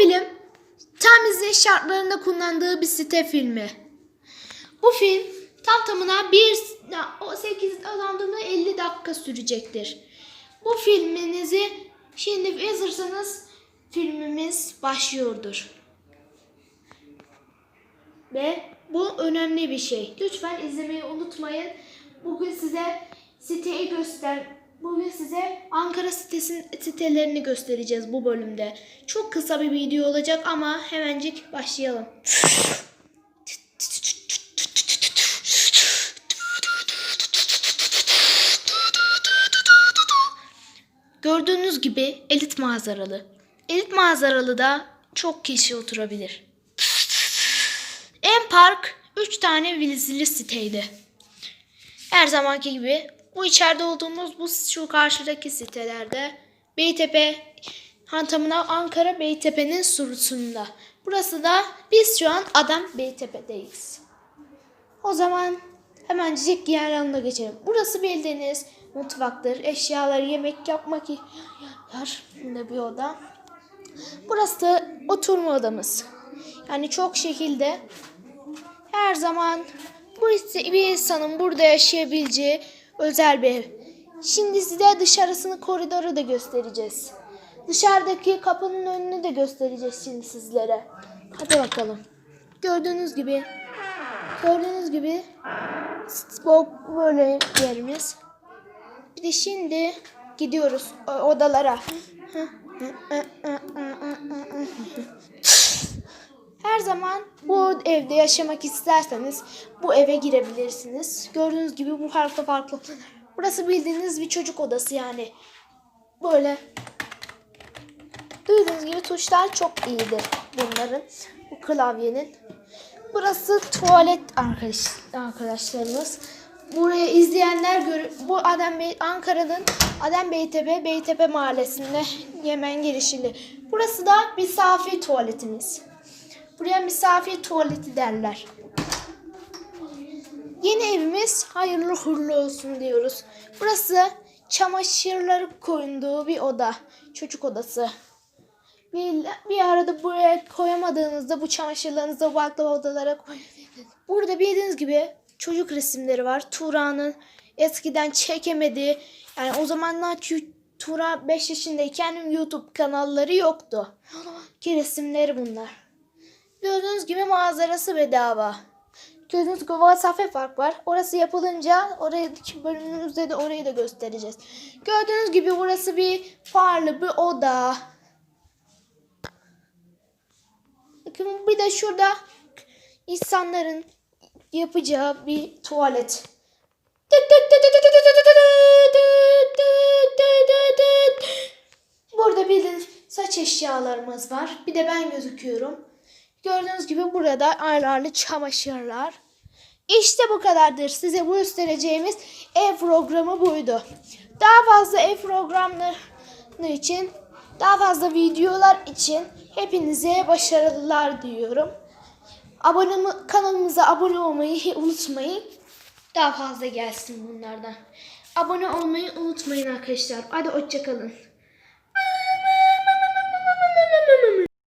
film tam izin şartlarında kullandığı bir site filmi. Bu film tam tamına 1 o 8 adamdığında 50 dakika sürecektir. Bu filminizi şimdi hazırsanız filmimiz başlıyordur. Ve bu önemli bir şey. Lütfen izlemeyi unutmayın. Bugün size siteyi göster. Bugün size Ankara sitesin sitelerini göstereceğiz bu bölümde. Çok kısa bir video olacak ama hemencik başlayalım. Gördüğünüz gibi elit manzaralı. Elit manzaralı da çok kişi oturabilir. En Park 3 tane vilizli siteydi. Her zamanki gibi bu içeride olduğumuz bu şu karşıdaki sitelerde Beytepe hantamına Ankara Beytepe'nin surusunda. Burası da biz şu an Adam Beytepe'deyiz. O zaman hemencik diğer yanına geçelim. Burası bildiğiniz mutfaktır. Eşyaları yemek yapmak yer. Burada bir oda. Burası da oturma odamız. Yani çok şekilde her zaman bu bir insanın burada yaşayabileceği özel bir ev. Şimdi size dışarısını koridoru da göstereceğiz. Dışarıdaki kapının önünü de göstereceğiz şimdi sizlere. Hadi bakalım. Gördüğünüz gibi gördüğünüz gibi bu böyle yerimiz. Bir de şimdi gidiyoruz odalara. Her zaman bu evde yaşamak isterseniz bu eve girebilirsiniz. Gördüğünüz gibi bu farklı farklı. Burası bildiğiniz bir çocuk odası yani. Böyle. Duyduğunuz gibi tuşlar çok iyidir bunların. Bu klavyenin. Burası tuvalet arkadaş, arkadaşlarımız. Buraya izleyenler gör bu Adem Bey Ankara'nın Adem Beytepe Beytepe mahallesinde Yemen girişinde. Burası da misafir tuvaletimiz. Buraya misafir tuvaleti derler. Yeni evimiz hayırlı uğurlu olsun diyoruz. Burası çamaşırları koyunduğu bir oda. Çocuk odası. Bir, bir arada buraya koyamadığınızda bu çamaşırlarınızı farklı odalara koyabilirsiniz. Burada bildiğiniz gibi çocuk resimleri var. Tuğra'nın eskiden çekemediği yani o zamanlar Tuğra 5 yaşındayken YouTube kanalları yoktu. Ki resimleri bunlar. Gördüğünüz gibi manzarası bedava. Gördüğünüz gibi WhatsApp fark var. Orası yapılınca oradaki bölümümüzde de orayı da göstereceğiz. Gördüğünüz gibi burası bir farlı bir oda. Bir de şurada insanların yapacağı bir tuvalet. Burada bildiğiniz saç eşyalarımız var. Bir de ben gözüküyorum. Gördüğünüz gibi burada ayarlı çamaşırlar. İşte bu kadardır. Size bu göstereceğimiz ev programı buydu. Daha fazla ev programları için, daha fazla videolar için hepinize başarılar diliyorum. Abone kanalımıza abone olmayı unutmayın. Daha fazla gelsin bunlardan. Abone olmayı unutmayın arkadaşlar. Hadi hoşçakalın.